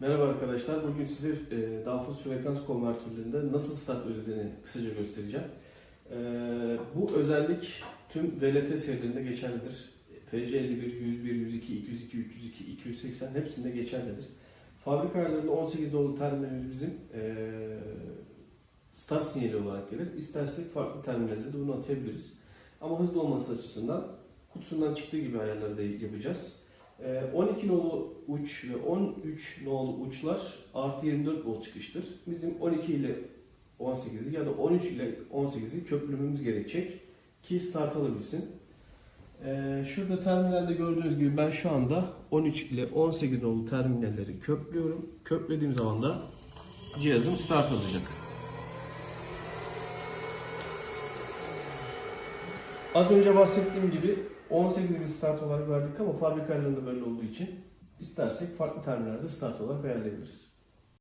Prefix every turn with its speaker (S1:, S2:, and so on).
S1: Merhaba arkadaşlar. Bugün size e, Danfoss frekans konvertörlerinde nasıl start ödediğini kısaca göstereceğim. E, bu özellik tüm VLT serilerinde geçerlidir. FC51, 101, 102, 202, 302, 280 hepsinde geçerlidir. Fabrika ayarlarında 18 nolu terminalimiz bizim e, start sinyali olarak gelir. İstersek farklı terminallerde de bunu atayabiliriz. Ama hızlı olması açısından kutusundan çıktığı gibi ayarları da yapacağız. Ee, 12 nolu uç ve 13 nolu uçlar artı 24 volt çıkıştır. Bizim 12 ile 18'i ya da 13 ile 18'i köprülememiz gerekecek ki start alabilsin. Ee, şurada terminalde gördüğünüz gibi ben şu anda 13 ile 18 nolu terminalleri köprüyorum. Köprülediğim zaman da cihazım start alacak. Az önce bahsettiğim gibi 18 bir start olarak verdik ama fabrika böyle olduğu için istersek farklı terminalde start olarak ayarlayabiliriz.